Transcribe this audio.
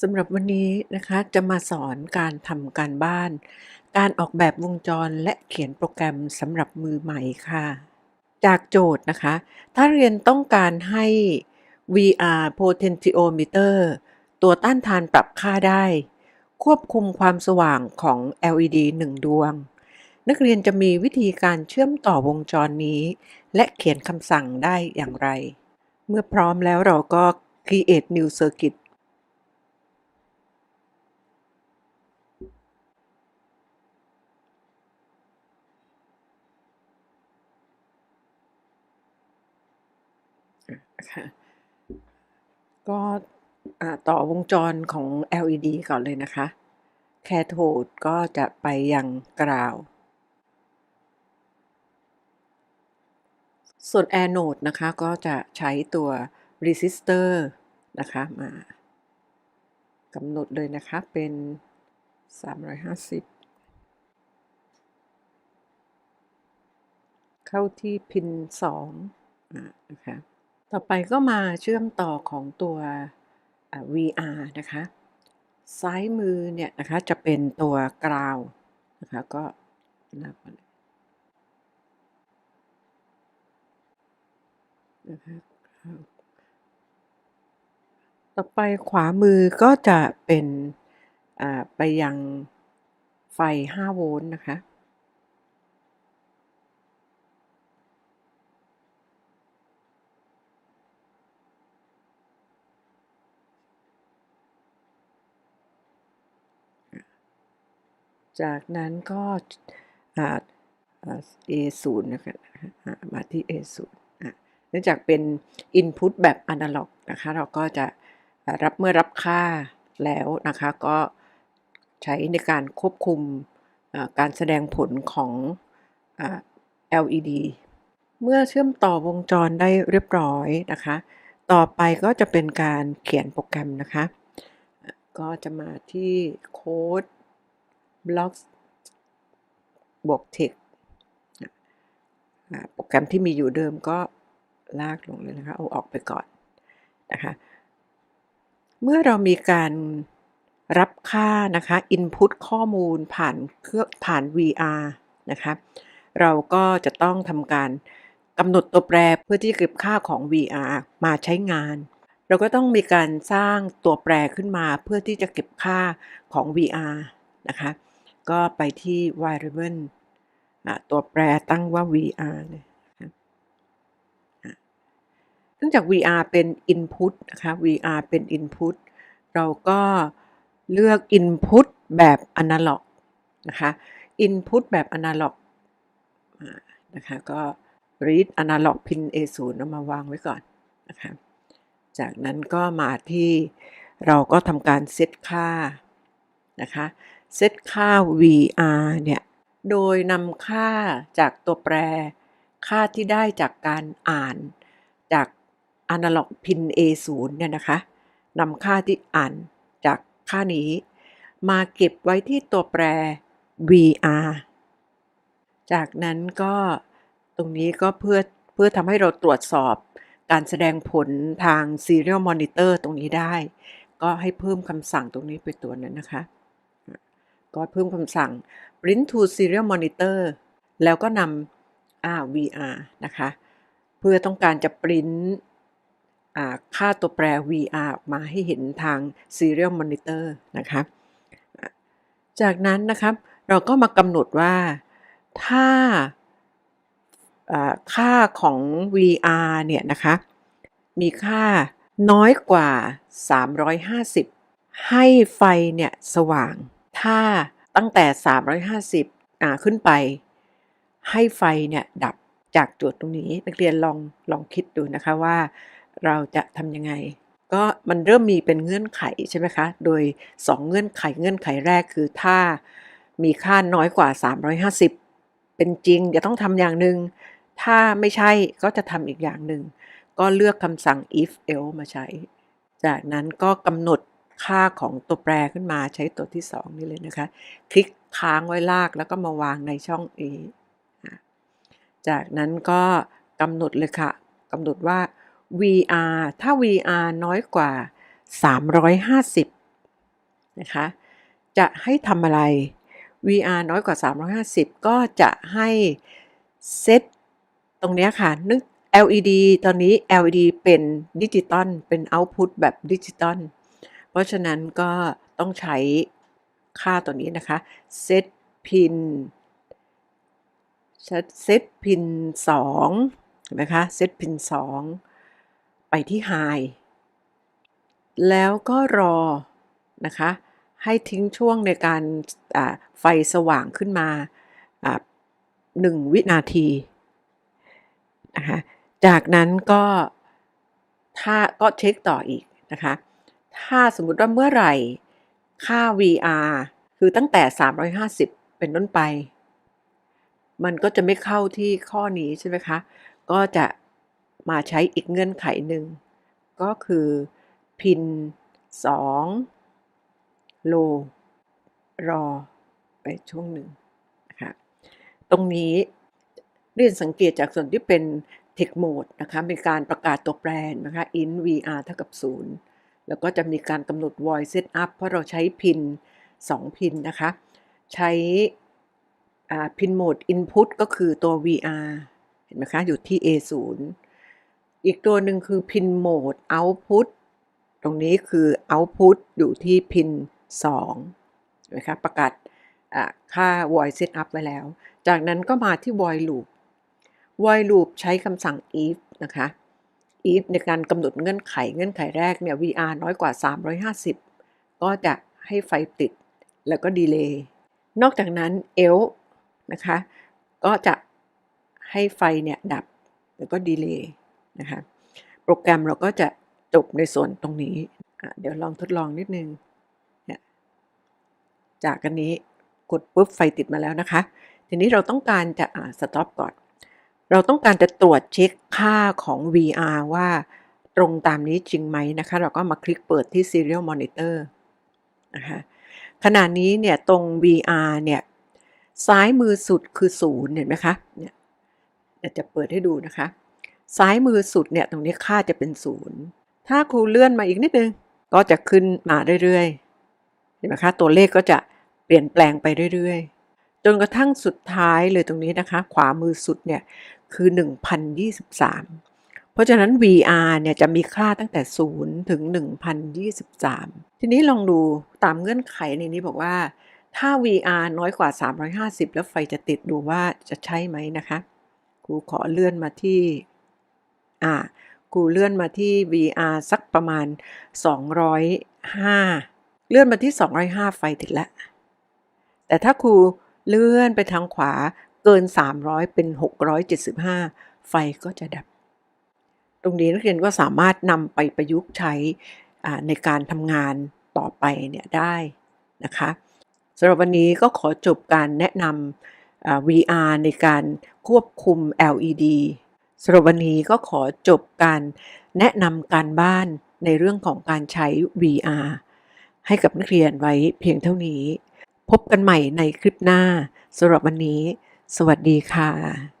สำหรับวันนี้นะคะจะมาสอนการทำการบ้าน การออกแบบวงจรและเขียนโปรแกรมสำหรับมือใหม่ค่ะ จากโจทย์นะคะ ถ้าเรียนต้องการให้ VR potentiometer ตัวต้านทานปรับค่าได้ ควบคุมความสว่างของ LED 1 ดวง นักเรียนจะมีวิธีการเชื่อมต่อวงจรนี้ และเขียนคำสั่งได้อย่างไร เมื่อพร้อมแล้วเราก็ create new circuit ค่ะ ก็ต่อวงจรของ LED ก่อนเลยนะคะ แคโทดก็จะไปยังกราว ส่วนแอนโ d ดนะคะก็จะใช้ตัว resistor นะคะมากำหนดเลยนะคะเป็น 350เข้าที่พิน2อ่านะคะ ต่อไปก็มาเชื่อมต่อของตัว VR นะคะ ซ้ายมือเนี่ยนะคะจะเป็นตัวกราวนะคะก็นับมาเลยนะคะต่อไปขวามือก็จะเป็นไปยังไฟ 5 โวลต์นะคะ จากนั้นก็อ่าอ่า A0 นะคะมาที่ A0 เนื่องจากเป็น Input แบบ Analog นะคะ เราก็จะรับเมื่อรับค่าแล้วนะคะ ก็ใช้ในการควบคุมการแสดงผลของอ LED เมื่อเชื่อมต่อวงจรได้เรียบร้อยนะคะ ต่อไปก็จะเป็นการเขียนโปรแกรมนะคะ ก็จะมาที่โค้ด blocks บวก text โปรแกรมที่มีอยู่เดิมก็ลากลงเลยนะคะ เอาออกไปก่อนนะคะ เมื่อเรามีการรับค่านะคะ input ข้อมูลผ่านเครื่องผ่าน VR นะคะ เราก็จะต้องทำการกำหนดตัวแปรเพื่อที่จะเก็บค่าของ VR มาใช้งาน เราก็ต้องมีการสร้างตัวแปรขึ้นมาเพื่อที่จะเก็บค่าของ VR นะคะ ก็ไปที่ variable ตัวแปรตั้งว่า VR เลยนะคะอะเนื่องจาก VR เป็น input นะคะ VR เป็น input เราก็เลือก input แบบ analog นะคะ input แบบ analog นะคะก็ read analog pin A0 เอามาวางไว้ก่อนนะคะจากนั้นก็มาที่เราก็ทำการเซตค่านะคะ เซตค่า VR เนี่ย โดยนำค่าจากตัวแปร ค่าที่ได้จากการอ่านจาก analog pin A0 เนี่ยนะคะนำค่าที่อ่านจากค่านี้ มาเก็บไว้ที่ตัวแปร VR จากนั้นก็ตรงนี้ก็เพื่อเพื่อทำให้เราตรวจสอบการแสดงผลทาง serial monitor ตรงนี้ได้ ก็ให้เพิ่มคำสั่งตรงนี้ไปตัวนั้นนะคะ ก็เพิ่มคำสั่ง print to serial monitor แล้วก็นำ vr นะคะ เพื่อต้องการจะ print ค่าตัวแปร VR ออกมาให้เห็นทาง serial monitor นะคะจากนั้นนะครับเราก็มากำหนดว่าถ้าอ่าค่าของ VR เนี่ยนะคะ มีค่าน้อยกว่า 350 ให้ไฟเนี่ยสว่าง ถ้าตั้งแต่ 350อ่าขึ้นไป ให้ไฟเนี่ยดับจากจทย์ตรงนี้นักเรียนลองลองคิดดูนะคะว่าเราจะทำยังไง ก็มันเริ่มมีเป็นเงื่อนไขใช่ไหมคะ โดย 2 เงื่อนไขเงื่อนไขแรกคือถ้ามีค่าน้อยกว่า 350 เป็นจริงจะต้องทำอย่างหนึ่งถ้าไม่ใช่ก็จะทำอีกอย่างหนึ่ง ก็เลือกคำสั่ง if else มาใช้ จากนั้นก็กำหนด ค่าของตัวแปรขึ้นมาใช้ตัวที่ 2 นี่เลยนะคะ คลิกค้างไว้ลากแล้วก็มาวางในช่อง A จากนั้นก็กำหนดเลยค่ะกำหนดว่า VR ถ้า VR น้อยกว่า 350 นะคะ จะให้ทำอะไร VR น้อยกว่า 350 ก็จะให้เซตตรงนี้ค่ะนึก LED ตอนนี้ LED เป็นดิจิตอลเป็น Output แบบดิจิตอล เพราะฉะนั้นก็ต้องใช้ค่าตัวนี้นะคะ set pin เซตพิน2เห็นไหมคะ เซตพิน 2 ไปที่ High แล้วก็รอนะคะ ให้ทิ้งช่วงในการไฟสว่างขึ้นมาอ่าหนึ่งวินาทีนะคะ จากนั้นก็ถ้าก็เช็คต่ออีกนะคะ ถ้าสมมุติว่าเมื่อไหร่ ค่า VR คือตั้งแต่ 350 เป็นต้นไป มันก็จะไม่เข้าที่ข้อนี้ใช่ไหมคะ ก็จะมาใช้อีกเงื่อนไขหนึ่ง ก็คือพิน 2 โล รอ ไปช่วงหนึ่งนะคะตรงนี้เรียนสังเกตจากส่วนที่เป็น Tech Mode นะคะมีการประกาศตัวแปรนะคะ in VR เท่ากับ 0 แล้วก็จะมีการกำหนด voice setup เพราะเราใช้พิน 2 พินนะคะ ใช้พินโหมด Input ก็คือตัว VR เห็นไหมคะ อยู่ที่ A0 อีกตัวหนึ่งคือพินโหมด Output ตรงนี้คือ Output อยู่ที่พิน2เห็นไหมคะ ประกาศค่า voice setup ไว้แล้ว จากนั้นก็มาที่ void loop void loop ใช้คำสั่ง if นะคะ if ในการกำหนดเงื่อนไข เงื่อนไขแรกเนี่ย VR น้อยกว่า 350 ก็จะให้ไฟติดแล้วก็ดีเลย์ นอกจากนั้น else นะคะ ก็จะให้ไฟเนี่ยดับแล้วก็ดีเลย์นะคะ โปรแกรมเราก็จะจบในส่วนตรงนี้ เดี๋ยวลองทดลองนิดนึงเนี่ยจากกันนี้กดปุ๊บไฟติดมาแล้วนะคะ ทีนี้เราต้องการจะสต็อปก่อน เราต้องการจะตรวจเช็คค่าของ VR ว่าตรงตามนี้จริงไหมนะคะ เราก็มาคลิกเปิดที่ Serial Monitor นะคะขณะนี้เนี่ยตรง VR เนี่ยซ้ายมือสุดคือศูนย์เห็นไหมคะเนี่ยจะเปิดให้ดูนะคะ ซ้ายมือสุดเนี่ยตรงนี้ค่าจะเป็นศูนย์ถ้าครูเลื่อนมาอีกนิดนึง ก็จะขึ้นมาเรื่อยๆเห็นไหมคะตัวเลขก็จะเปลี่ยนแปลงไปเรื่อยๆ จนกระทั่งสุดท้ายเลยตรงนี้นะคะ ขวามือสุดเนี่ย คือ 1023 เพราะฉะนั้น VR เนี่ยจะมีค่าตั้งแต่ 0 ถึง 1023 ทีนี้ลองดูตามเงื่อนไขในนี้บอกว่า ถ้า VR น้อยกว่า 350 แล้วไฟจะติดดูว่าจะใช่ไหมนะคะครูขอเลื่อนมาที่อ่าครูเลื่อนมาที่ VR สักประมาณ 205 เลื่อนมาที่ 205 ไฟติดแล้วแต่ถ้าครูเลื่อนไปทางขวา เกิน 300 เป็น 675 ไฟก็จะดับ ตรงนี้นักเรียนก็สามารถนำไปประยุกต์ใช้ในการทำงานต่อไปเนี่ยได้นะคะสำหรับวันนี้ก็ขอจบการแนะนำ VR ในการควบคุม LED สำหรับวันนี้ก็ขอจบการแนะนำการบ้านในเรื่องของการใช้ VR ให้กับนักเรียนไว้เพียงเท่านี้ พบกันใหม่ในคลิปหน้าสำหรับวันนี้ สวัสดีค่ะ